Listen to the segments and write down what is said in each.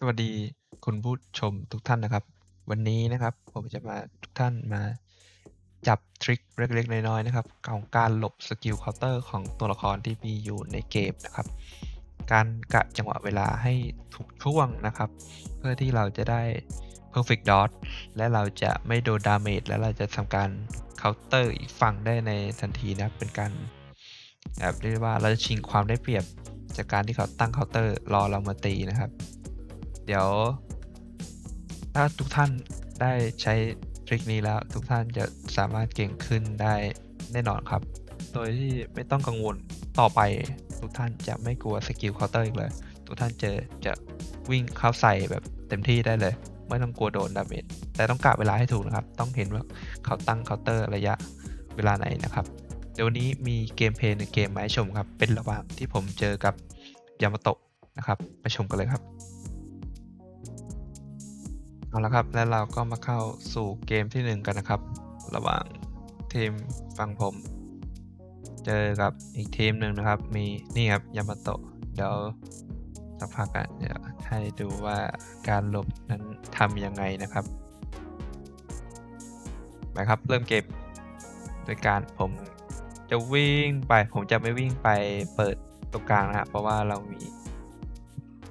สวัสดีคุณผู้ชมทุกท่านนะครับ วันนี้นะครับผมจะมาทุกท่านมาจับทริคเล็กๆน้อยๆนะครับของการหลบสกิลเคาน์เตอร์ของตัวละครที่มีอยู่ในเกมนะครับ การกะจังหวะเวลาให้ถูกช่วงนะครับ เพื่อที่เราจะได้ perfect dot และเราจะไม่โดนดาเมจและเราจะทำการเคาน์เตอร์อีกฝั่งได้ในทันทีนะครับเป็นการแบบเรียกว่าเราจะชิงความได้เปรียบจากการที่เขาตั้งเคาน์เตอร์รอเรามาตีนะครับ เดี๋ยว ถ้าทุกท่านได้ใช้ทริคนี้แล้วทุกท่านจะสามารถเก่งขึ้นได้แน่นอนครับ โดยที่ไม่ต้องกังวลต่อไปทุกท่านจะไม่กลัวสกิลเคาน์เตอร์อีกเลย ทุกท่านจะจะวิ่งเข้าใส่แบบเต็มที่ได้เลย ไม่ต้องกลัวโดนดาเมจแต่ต้องกะเวลาให้ถูกนะครับ ต้องเห็นว่าเขาตั้งเคาน์เตอร์ระยะเวลาไหนนะครับ เดี๋ยววันนี้มีเกมเพลย์ในเกมมาให้ชมครับ เป็นระหว่างที่ผมเจอกับยามาโตะนะครับ ไปชมกันเลยครับ เอาละครับ แล้วเราก็มาเข้าสู่เกมที่หนึ่งกันนะครับ ระหว่างทีมฝั่งผม เจอกับอีกทีมหนึ่งนะครับ มีนี่ครับยามาโตะเดี๋ยวสักพักอะเดี๋ยวให้ดูว่าการหลบนั้นทำยังไงนะครับไปครับ เริ่มเกมโดยการผมจะวิ่งไป ผมจะไม่วิ่งไปเปิดตรงกลางนะฮะเพราะว่าเรามี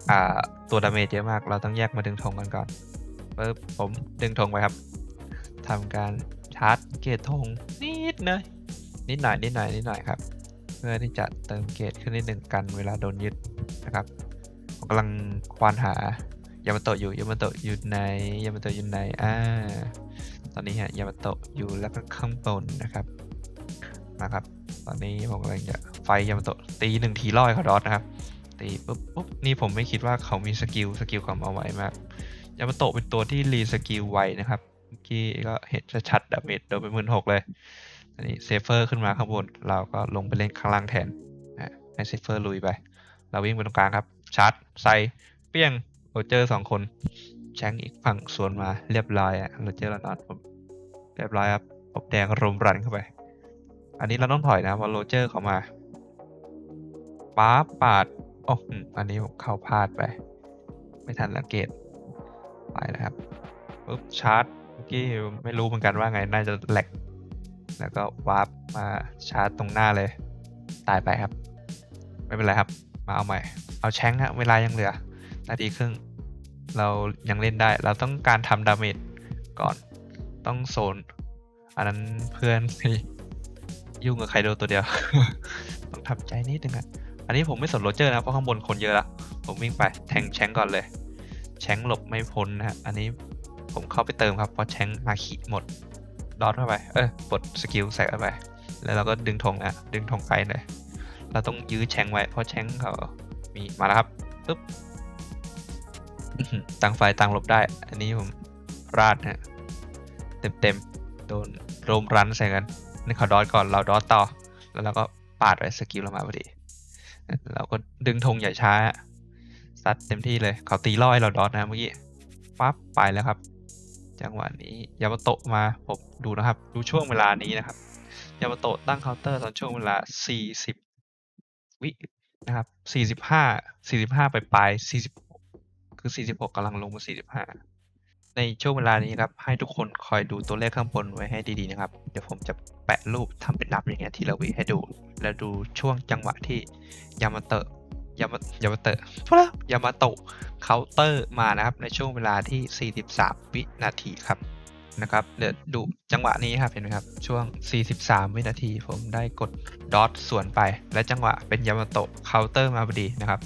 อ่า ตัวดาเมจเยอะมาก เราต้องแยกมาดึงธงกันก่อน ปึ๊บผมดึงธงไปครับทำการชาร์จเกตธงนิดหน่อยนิดหน่อยนิดหน่อยนิดหน่อยครับ เพื่อที่จะเติมเกตขึ้นนิดหนึ่งกันเวลาโดนยึดนะครับผมกำลังควานหายามาโตะอยู่ยามาโตะอยู่ไหนยามาโตะอยู่ไหนอ่าตอนนี้ฮะยามาโตะอยู่แล้วก็ข้างบนนะครับนะครับ ตอนนี้ผมกำลังจะไฟยามาโตะตีหนึ่งทีร้อยเขาดอทนะครับตีปุ๊บปุ๊บนี่ผมไม่คิดว่าเขามีสกิลสกิลความเอาไว้มาก ยามาโตะเป็นตัวที่รีสกิลไวนะครับเมื่อกี้ก็เห็นชัดๆดาเมจโดนไปหมื่นหกเลยอันนี้เซฟเฟอร์ขึ้นมาข้างบน เราก็ลงไปเล่นข้างล่างแทนให้เซฟเฟอร์ลุยไป เราวิ่งไปตรงกลางครับชาร์จใส่เปี้ยงโรเจอร์สองคนแชงอีกฝั่งสวนมาเรียบร้อยอะโรเจอร์เรานอนผมเรียบร้อยครับปบแดงรุมรันเข้าไป อันนี้เราต้องถอยนะเพราะโรเจอร์เขามาป๊าปาดอ้อืมอันนี้ผมเข้าพลาดไป ไม่ทันสังเกต ไปนะครับปุ๊บชาร์จเมื่อกี้ไม่รู้เหมือนกันว่าไงน่าจะแหลกแล้วก็วาร์ปมาชาร์จตรงหน้าเลย ตายไปครับ ไม่เป็นไรครับ มาเอาใหม่ เอาแชงค์ฮะเวลายังเหลือ นาทีครึ่ง เรายังเล่นได้ เราต้องการทำดาเมจก่อนต้องโซน อันนั้นเพื่อนยุ่งกับใครโดนตัวเดียว ต้องทำใจนิดนึงอะอันนี้ผมไม่สนโรเจอร์นะ เพราะข้างบนคนเยอะล้วผมวิ่งไปแทงแชงก่อนเลย แชงหลบไม่พ้นนะฮะอันนี้ผมเข้าไปเติมครับเพราะแชงมาขีหมดดอทเข้าไป เออกดสกิลใส่เข้าไป แล้วเราก็ดึงธงอะ ดึงธงไกลเลย เราต้องยื้อแชงไว้ เพราะแชงเขามีมาแล้วครับปึ๊บต่างฝ่ายต่างหลบได้ อันนี้ผมพลาดฮะเต็มเต็มๆโดนโรมรันใส่กันนี่เขาดอทก่อนเราดอทต่อ แล้วเราก็ปาดไปสกิลเรามาพอดี เราก็ดึงธงอย่ช้า ซัดเต็มที่เลย เขาตีล่อให้เราดอทนะเมื่อกี้ปั๊บไปแล้วครับ จังหวะนี้ยามาโตะมาผมดูนะครับ ดูช่วงเวลานี้นะครับยามาโตะตั้งเคาน์เตอร์ตอนช่วงเวลา 40 วินะครับ 45 45 ไปปลาย46 คือ 46กำลังลงมา 45 ในช่วงเวลานี้ครับ ให้ทุกคนคอยดูตัวเลขข้างบนไว้ให้ดีๆนะครับ เดี๋ยวผมจะแปะรูปทำเป็นนับอย่างเงี้ยทีละวิให้ดู แล้วดูช่วงจังหวะที่ยามาโตะ ยามายามาเตะพอแล้วยามาโตะเคาน์เตอร์มานะครับในช่วงเวลาที่ 43 วินาทีครับนะครับเดี๋ยวดูจังหวะนี้ครับเห็นไหมครับช่วง 43 วินาที ผมได้กดดอทสวนไป และจังหวะเป็นยามาโตะเคาน์เตอร์มาพอดีนะครับ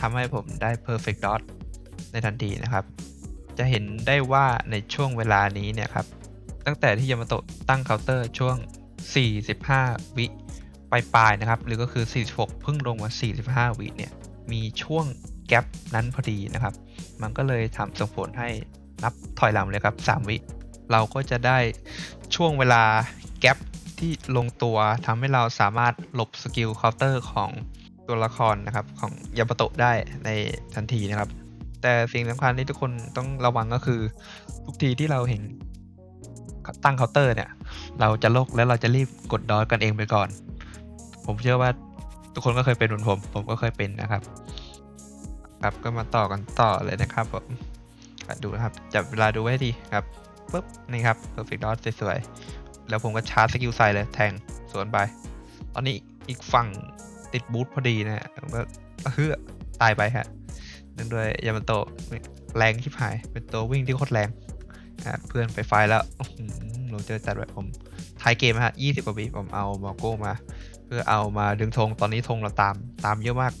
ทำให้ผมได้ perfect dot ในทันทีนะครับ จะเห็นได้ว่าในช่วงเวลานี้เนี่ยครับตั้งแต่ที่ยามาโตะตั้งเคาน์เตอร์ช่วง 45 วิ ปลายๆนะครับ หรือก็คือ 46 เพิ่งลงมา 45 วิเนี่ยมีช่วงแกลบนั้นพอดีนะครับ มันก็เลยทำส่งผลให้นับถอยหลังเลยครับ 3 วิ เราก็จะได้ช่วงเวลาแกลบที่ลงตัวทำให้เราสามารถหลบสกิลเคาน์เตอร์ของตัวละครนะครับของยามาโตะได้ในทันทีนะครับ แต่สิ่งสำคัญที่ทุกคนต้องระวังก็คือ ทุกทีที่เราเห็นตั้งเคาน์เตอร์เนี่ย เราจะโลกแล้วเราจะรีบกดดอทกันเองไปก่อน ผมเชื่อว่าทุกคนก็เคยเป็นเหมือนผม ผมก็เคยเป็นนะครับ ครับก็มาต่อกันต่อเลยนะครับผมดูนะครับจับเวลาดูไว้ดีครับปุ๊บนี่ครับ perfect dot สวยๆแล้วผมก็ชาร์จสกิลใส่เลยแทงสวนไป ตอนนี้อีกฝั่งติดบูทพอดีนะฮะผมก็เฮือตายไปฮะเนื่องด้วยยามาโตแรงชิบหาย เป็นตัววิ่งที่โคตรแรงอะเพื่อนไปไฟแล้วอื้อหือเจอจัดแบบผมท้ายเกมฮะ20กว่าวิผมเอามอโก้มา พื่อเอามาดึงธงตอนนี้ธงเราตามตามเยอะมาก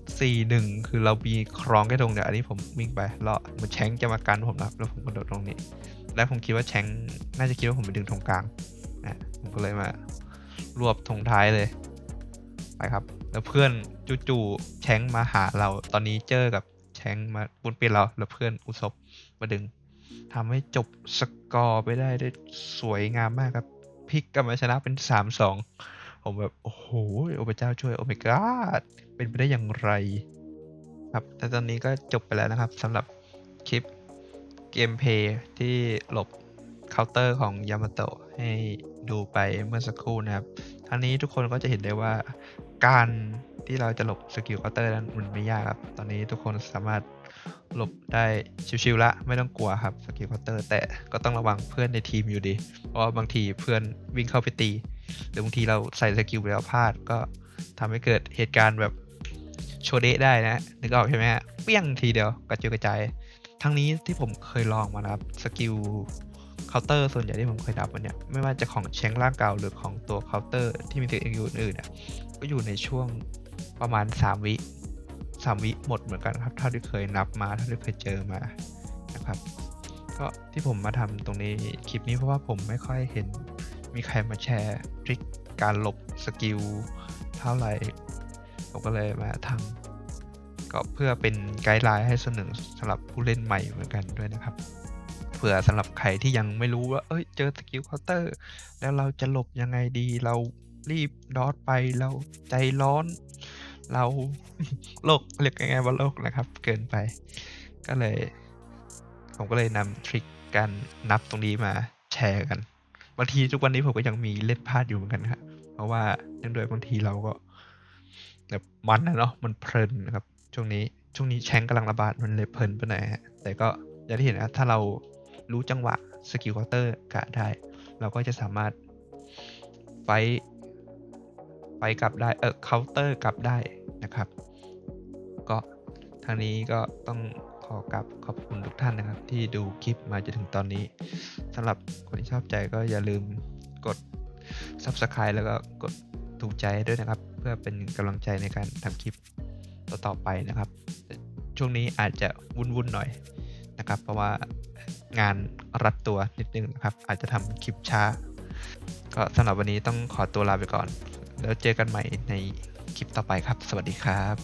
4-1 คือเรามีครองแค่ธงเดียวอันนี้ผมวิ่งไปแล้วมันแชงจะมากันผมนะครับแล้วผมกระโดดตรงนี้ แล้วผมคิดว่าแชงน่าจะคิดว่าผมไปดึงธงกลางนะผมก็เลยมารวบธงท้ายเลยไปครับ แล้วเพื่อนจู่ๆแชงมาหาเราตอนนี้เจอกับแชงมาปุนเปลี่ยนเราแล้วเพื่อนอุศบมาดึงทำให้จบสกอร์ไปได้ได้สวยงามมากครับพลิกกลับมาชนะเป็น 3-2 ผมแบบ โอ้โหโอเปเจ้าช่วยโอเมก้าเป็นไปได้อย่างไร ครับแต่ตอนนี้ก็จบไปแล้วนะครับสำหรับคลิปเกมเพย์ที่หลบเคาน์เตอร์ของยามาโตะให้ดูไปเมื่อสักครู่นะครับทั้งนี้ทุกคนก็จะเห็นได้ว่าการ ที่เราจะหลบสกิลเคาน์เตอร์นั้นมันไม่ยากครับ ตอนนี้ทุกคนสามารถหลบได้ชิวๆละ ไม่ต้องกลัวครับสกิลเคาน์เตอร์แต่ก็ต้องระวังเพื่อนในทีมอยู่ดี เพราะบางทีเพื่อนวิ่งเข้าไปตี หรือบางทีเราใส่สกิลไปแล้วพลาดก็ทำให้เกิดเหตุการณ์แบบโชเดะได้นะนึกออกใช่ไหมฮะเปี้ยงทีเดียวกระจุยกระจายทั้งนี้ที่ผมเคยลองมานะครับสกิลเคาน์เตอร์ส่วนใหญ่ที่ผมเคยดับมันเนี่ยไม่ว่าจะของแชงร่างเก่าหรือของตัวเคาน์เตอร์ที่มีสกิลอื่นเนี่ยก็อยู่ในช่วง ประมาณ 3 วิ3วิหมดเหมือนกันครับเท่าที่เคยนับมาเท่าที่เคยเจอมานะครับ ก็ที่ผมมาทำตรงนี้คลิปนี้เพราะว่าผมไม่ค่อยเห็นมีใครมาแชร์ทริคการหลบสกิลเท่าไหร่ผมก็เลยมาทำก็เพื่อเป็นไกด์ไลน์ให้เสนหนึ่งสำหรับผู้เล่นใหม่เหมือนกันด้วยนะครับ เผื่อสำหรับใครที่ยังไม่รู้ว่า เอ้ยเจอสกิลเคาน์เตอร์ แล้วเราจะหลบยังไงดีเรารีบดอทไปเราใจร้อน เราโลกเรียกยังไงว่าโลกนะครับ เกินไป ก็เลย ผมก็เลยนำทริคการนับตรงนี้มาแชร์กันบางทีทุกวันนี้ผมก็ยังมีเล่นพลาดอยู่เหมือนกันครับเพราะว่าเนื่องด้วยบางทีเราก็แบบมันนะเนาะมันเพลินนะครับ ช่วงนี้ช่วงนี้แชงกำลังระบาดมันเลยเพลินไปหน่อยฮะแต่ก็อย่างที่เห็นนะถ้าเรารู้จังหวะสกิลคาน์เตอร์กะได้ เราก็จะสามารถไฟ ไปกลับได้เออเคาน์เตอร์กลับได้นะครับ ก็ทางนี้ก็ต้องขอกลับขอบคุณทุกท่านนะครับ ที่ดูคลิปมาจนถึงตอนนี้สำหรับคนที่ชอบใจก็อย่าลืมกด Subscribe แล้วก็กดถูกใจด้วยนะครับ เพื่อเป็นกำลังใจในการทำคลิปต่อๆไปนะครับ ช่วงนี้อาจจะวุ่นๆหน่อยนะครับ เพราะว่างานรัดตัวนิดนึงนะครับ อาจจะทำคลิปช้า ก็สำหรับวันนี้ต้องขอตัวลาไปก่อน แล้วเจอกันใหม่ในคลิปต่อไปครับ สวัสดีครับ